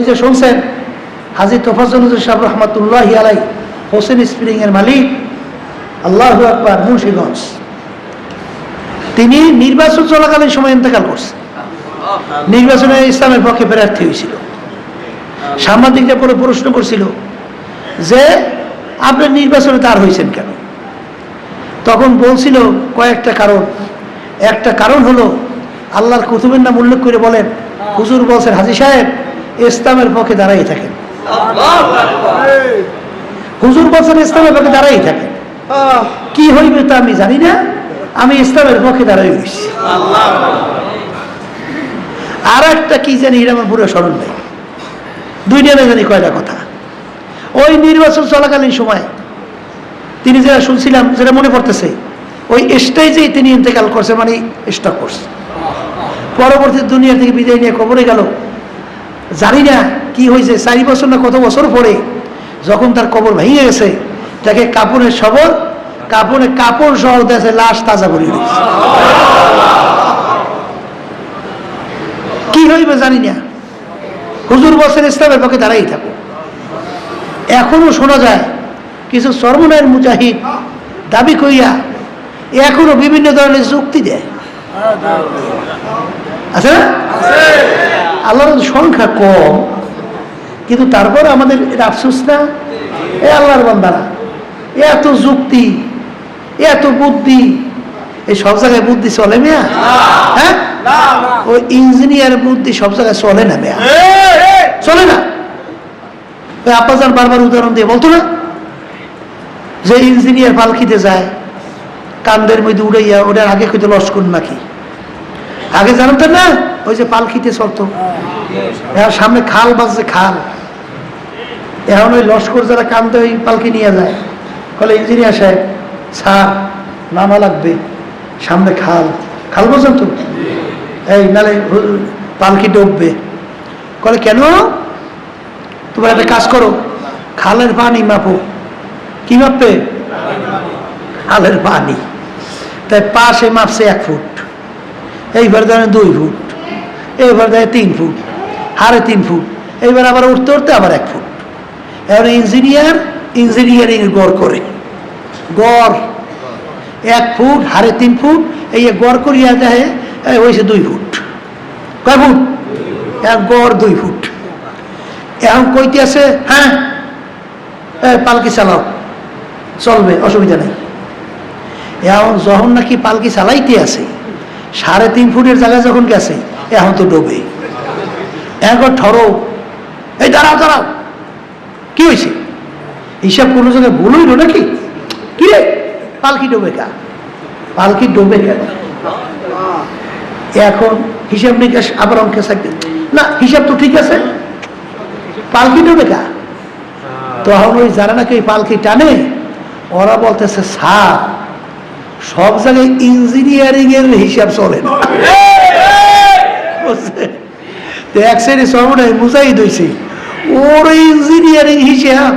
ওই যে শুনছেন হাজি তোফাজুল সাহেব রহমতুল্লাহ আলাই হোসেন স্প্রিং এর মালিক আল্লাহ আকবর মুন্সিগঞ্জ। তিনি নির্বাচন চলাকালীন সময় ইন্তেকাল করছে। নির্বাচনে ইসলামের পক্ষে প্রার্থী হয়েছিল। সাংবাদিকরা পরে প্রশ্ন করছিল যে আপনি নির্বাচনে তার হয়েছেন কেন? তখন বলছিল কয়েকটা কারণ। একটা কারণ হলো আল্লাহর কুতুবের নাম উল্লেখ করে বলেন। হুজুর বলছেন হাজি সাহেব ইসলামের পক্ষে দাঁড়াই থাকেন। হুজুর বলছেন ইসলামের পক্ষে দাঁড়াই থাকেন। কি হইবে তা আমি জানি না। আমি ইসলামের পক্ষে দাঁড়াই হয়েছি আর একটা কি জানি এটা আমার পুরো স্মরণ নেই। দুই নিয়ে জানি কয়টা কথা। ওই নির্বাচন চলাকালীন সময় তিনি যেটা শুনছিলাম যেটা মনে পড়তেছে ওই স্টেজেই তিনি ইন্তেকাল করছে মানে স্টক করছে। পরবর্তী দুনিয়া থেকে বিদায় নিয়ে কবরে গেল। জানি না কি হয়েছে, চারি বছর না কত বছর পরে যখন তার কবর ভেঙে গেছে, তাকে কাপড়ের সবর কাপড়ে কাপড় সহ দেশে লাশ তাজা করে দিয়েছে। কি হইবে জানি না। হুজুর বছর ইসলামের পক্ষে দাঁড়াই থাকো। এখনও শোনা যায়, কিছু সর্বনয়ের মুজাহিদ দাবি কইয়া এখনও বিভিন্ন ধরনের যুক্তি দেয়। আছে না? আল্লাহর সংখ্যা কম, কিন্তু তারপর আমাদের এটা আফসোস না? এ আল্লাহর বান্দারা এত যুক্তি এত বুদ্ধি এই সব জায়গায় বুদ্ধি চলে মেয়া? হ্যাঁ? ওই ইঞ্জিনিয়ার বুদ্ধি সব জায়গায় চলে না মেয়া? চলে না? ওই আব্বাজান বারবার উদাহরণ দিয়ে বলতো না? যে ইঞ্জিনিয়ার পালকিতে যায়, কান্দের মধ্যে উড়াইয়া ওটার আগে কইতে লস্কর নাকি? আগে জানতেন না? ওই যে পালকিতে চলতো। এখন সামনে খাল বাজছে, খাল। এখন ওই লস্কর যারা কান্দে ওই পালকি নিয়ে যায়। বলে ইঞ্জিনিয়ার সাহেব, স্যার, নামা লাগবে। সামনে খাল। খাল বোঝেন তো? এই, নালে পালকি ডুববে। কলে, কেন? তোমরা একটা কাজ করো। খালের পানি মাপো। কি মাপবে? খালের পানি। তাই পাশে মাপছে এক ফুট। এইবার ধরেন দুই ফুট, এইবার দেয় তিন ফুট, হারে তিন ফুট, এইবার আবার উঠতে উঠতে আবার এক ফুট। এবার ইঞ্জিনিয়ার ইঞ্জিনিয়ারিং গড় করে। গড় এক ফুট, হারে তিন ফুট, এই গড় করিয়া এই হয়েছে দুই ফুট। কয় ফুট? এক গড় দুই ফুট। এখন কইতে আছে হ্যাঁ পালকি চালাও, চলবে, অসুবিধা নেই। এখন যখন নাকি পালকি চালাইতে আছে সাড়ে তিন ফুটের জায়গায় যখন গেছে, এখন তো ডোবে এখন ঠরো এই দাঁড়াও দাঁড়াও। কি হয়েছে? হিসাব কোনো জায়গায় ভুল হইল নাকি? কি রে? পালকি ডোবে কা পালকি ডোবে কেন এখন হিসাব নিকাশ আবার অঙ্কে থাকবে না, হিসাব তো ঠিক আছে। পালকি ডোবে কা তো এখন ওই যারা নাকি পালকি টানে, ওরা বলতেছে, স্যার সব জায়গায় ইঞ্জিনিয়ারিং এর হিসাব চলে না? তো এক সাইডে সর্বনাই মুজাহিদ হয়েছে ওর ইঞ্জিনিয়ারিং হিসাব।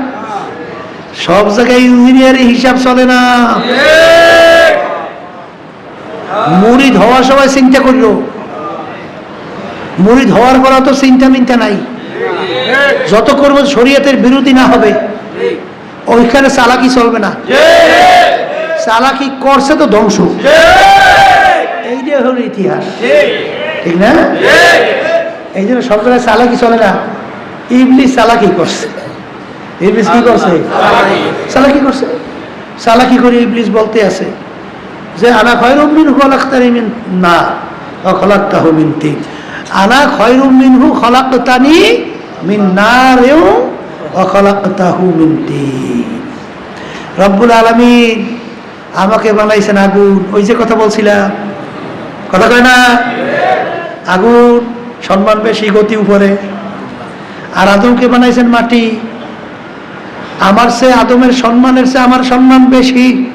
সব জায়গায় ইঞ্জিনিয়ারিং হিসাব চলে না। মুড়ি ধোয়ার সময় চিন্তা করিল। মুড়ি ধোয়ার পর তো চিন্তা মিন্তা নাই। যত করব শরীয়তের বিরোধী না হবে। ওইখানে চালাকি চলবে না। চালাকি করছে তো ধ্বংস। এইটাই হলো ইতিহাস। ঠিক। না? এই জন্য সব জায়গায় চালাকি চলে না। ইবলিস চালাকি করছে। ইবলিস কি করছে? চালাকি করছে। চালাকি করে ইবলিস বলতে আছে যে আনা খয়রুম মিন খলাক্তানি মিন না খলাক্তাহু মিন তিন। আনা খয়রুম মিনহু খলাক্তানি মিন নারেও অখলাক্তাহু মিন তিন। রব্বুল আলামিন আমাকে বানাইছেন আগুন। ওই যে কথা বলছিলাম। কথা কয় না? আগুন সম্মান বেশি গতি উপরে। আর আদমকে বানাইছেন মাটি। আমার সে আদমের সম্মানের সে আমার সম্মান বেশি।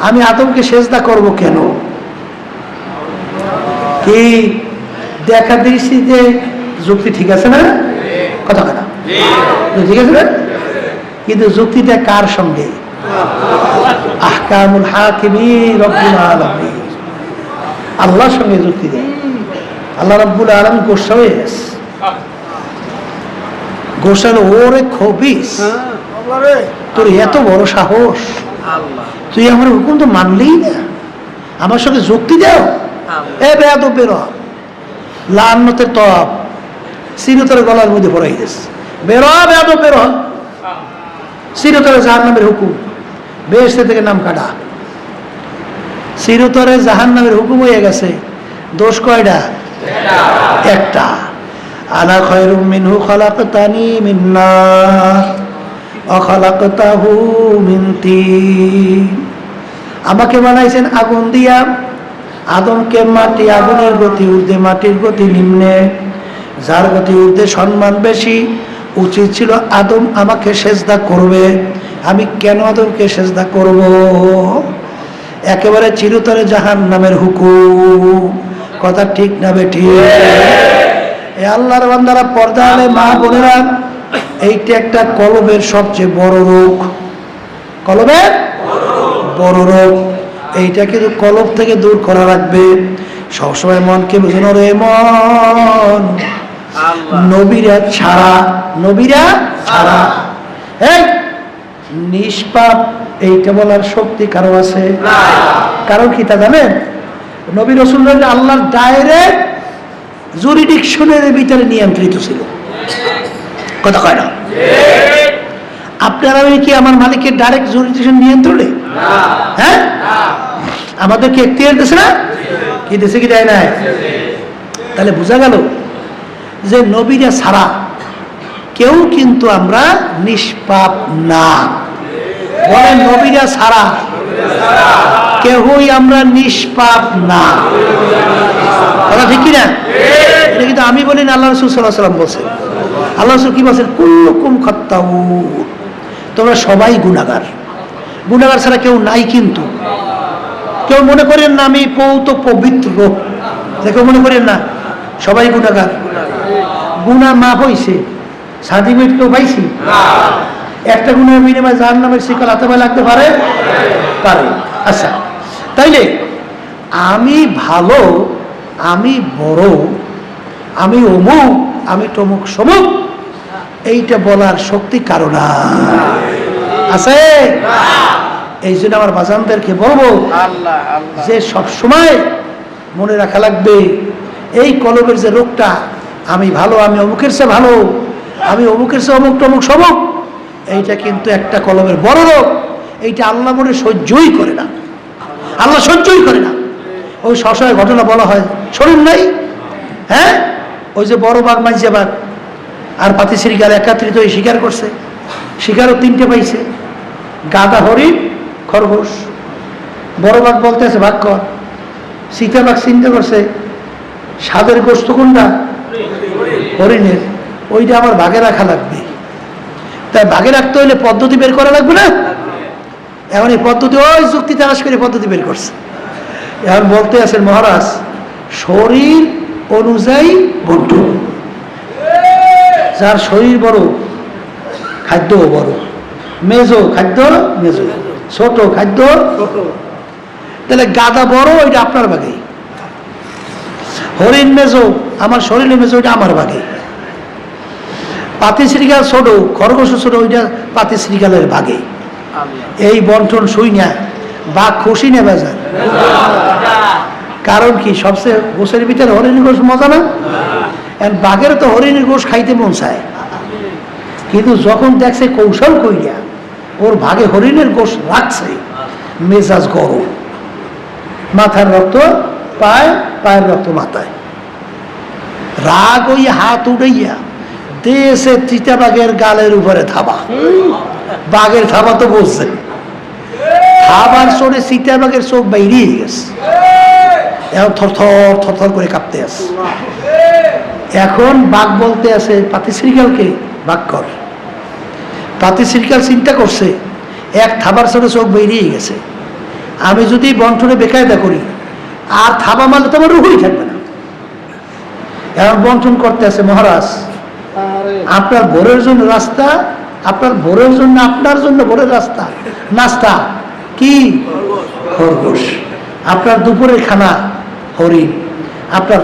আমি আদমকে সেজদা করব কেন? কি? দেখা দিয়েছি দৃষ্টিতে যুক্তি ঠিক আছে না? কথা কথা ঠিক আছে না? কিন্তু যুক্তিটা কার সঙ্গে? আহকামুল হাকিমি রব্বুল আলামিন। আল্লাহর সঙ্গে যুক্তি দেয় আল্লাহ রব্বুল আলম গোসা গেছে। গোসাল ওরে খবিস। তোর এত বড় সাহস। তুই আমার হুকুম তো মানলেই না। আমার সঙ্গে যুক্তি দাও। এ বেয়াদ বের হ। লান্নতের তপ সিরতরে গলার মধ্যে পড়াই গেছে বের বেয়াদ বের। সিরতরে জাহান নামের হুকুম। বেহেস্তে থেকে নাম কাটা। সিরতরে জাহান নামের হুকুম হয়ে গেছে। দোষ কয়টা? একটা। আনা খয়রুম মিনহু খালাকতানি মিন নার। ওয়া খালাকতাহু মিন তিন। আমাকে বানাইছেন আগুন দিয়া। আদমকে মাটি, আগুনের গতি, ঊর্ধ্বে মাটির গতি নিম্নে। যার গতি, ঊর্ধ্বে সম্মান বেশি, উচিত ছিল আদম আমাকে সেজদা করবে। আমি কেন আদমকে সেজদা করব? একেবারে চিরতরে জাহান নামের হুকুম। কথা ঠিক না বেঠি? এ আল্লাহর বান্দারা পর্দা আলে মা বোনেরা এইটা একটা কলবের সবচেয়ে বড় রোগ। কলবের? বড় রোগ। এইটা কিন্তু কলব থেকে দূর করা রাখবে সবসময় মনকে বুঝানো রে মন। নবীরা ছাড়া নবীরা ছাড়া। এই নিষ্পাপ এইটা বলার শক্তি কারও আছে? কারণ কি তা জানেন নবী রসুল্লাহ আল্লাহর ডাইরেক্ট জুরিডিকশনের ভিতরে নিয়ন্ত্রিত ছিল। কথা কয় না? আপনার কি আমার মালিকের ডাইরেক্ট জুরিডিকশন নিয়ন্ত্রণে? হ্যাঁ? আমাদের কি এখতিয়ার দিছে না? কি দিছে কি দেয় না তাহলে বোঝা গেল যে নবীরা ছাড়া কেউ কিন্তু আমরা নিষ্পাপ না। বলে নবীরা ছাড়া কেহই আমরা নিষ্পাপ না। কথা ঠিক কিনা? এটা কিন্তু আমি বলি না, আল্লাহ রসুল সাল্লাহ সাল্লাম বলছেন আল্লাহ রসুল কি বলছেন? কুল্লুকুম খত্তাউ। তোমরা সবাই গুণাগার গুণাগার ছাড়া কেউ নাই কিন্তু। কেউ মনে করেন না আমি পৌত পবিত্র। কেউ মনে করেন না, সবাই গুণাগার গুণা মাপ হইছে। সার্টিফিকেট কেউ পাইছি? একটা গুণের বিনিময়ে যার নামের শিকার হাতে লাগতে পারে? পারে। আচ্ছা তাইলে আমি ভালো আমি বড় আমি অমুক আমি টমুক সমুক এইটা বলার শক্তি কারও না। আছে? এই জন্য আমার বাজানদেরকে বলব যে সব সময় মনে রাখা লাগবে এই কলবের যে রোগটা আমি ভালো আমি অমুকের সে ভালো আমি অমুকের সে অমুক টমুক সমুক এইটা কিন্তু একটা কলমের বড় রোগ। এইটা আল্লাহ মনে সহ্যই করে না। আল্লাহ সহ্যই করে না। ওই সশয় ঘটনা বলা হয়, শরীর নাই? হ্যাঁ? ওই যে বড় বাঘ মাঝে বাঘ, আর পাতি শ্রীকাল একাত্রিত হয়ে শিকার করছে। শিকারও তিনটে পাইছে। গাদা হরিণ, খরগোশ। বড় বাঘ বলতে আছে ভাগ কর। সীতা বাঘ চিন্তা করছে সাদের গোস্ত কোনটা? হরিণের। ওইটা আমার ভাগে রাখা লাগবে। তাই ভাগে রাখতে হইলে পদ্ধতি বের করা লাগবে না? এখন এই পদ্ধতি, ওই যুক্তি তালাশ করে পদ্ধতি বের করছে। এখন বলতে আছেন, মহারাজ, শরীর অনুযায়ী বন্টন যার শরীর বড়, খাদ্যও বড়। মেজো খাদ্য, মেজো। ছোট খাদ্য, তাহলে গাদা বড়, ওইটা আপনার ভাগে হরিণ মেজো, আমার শরীরে মেজো, ওইটা আমার ভাগে পাতি শ্রীকাল ছোট খরগোশ ছোট ওইটা পাতি শ্রীকালের ভাগে এই বন্টন শুই না বা খুশি নেবে যায় কারণ কি সবচেয়ে গোসের ভিতরে হরিণী গোস মজা না? বাঘের তো হরিণী গোস খাইতে মন চায়। কিন্তু যখন দেখছে কৌশল কইরা ওর ভাগে হরিণের গোষ রাখছে মেজাজ গরম। মাথার রক্ত পায় পায়ের রক্ত মাথায়। রাগ ওই হাত উড়াইয়া দেশে চিতাবাগের গালের উপরে থাবা। বাঘের থাবা তো বলছে। খাবার চড়ে চিতাবাগের চোখ বাইরিয়ে গেছে। এখন থরথর থরথর করে কাঁপতে আছে। এখন বাঘ বলতে আছে, পাতি শ্রীকালকে বাঘ কর। পাতি শ্রীকাল চিন্তা করছে, এক থাবার চড়ে চোখ বেরিয়ে গেছে। আমি যদি বন্ঠনে বেকায়দা করি, আর থাবা মারলে তো আমার রুহুই থাকবে না। এখন বন্টন করতে আছে মহারাজ। আপনার ভোরের জন্য রাস্তা, আপনার ভোরের জন্য আপনার জন্য ভোরের রাস্তা। নাস্তা কি? খরগোশ। আপনার দুপুরের খানা হরিণ। আপনার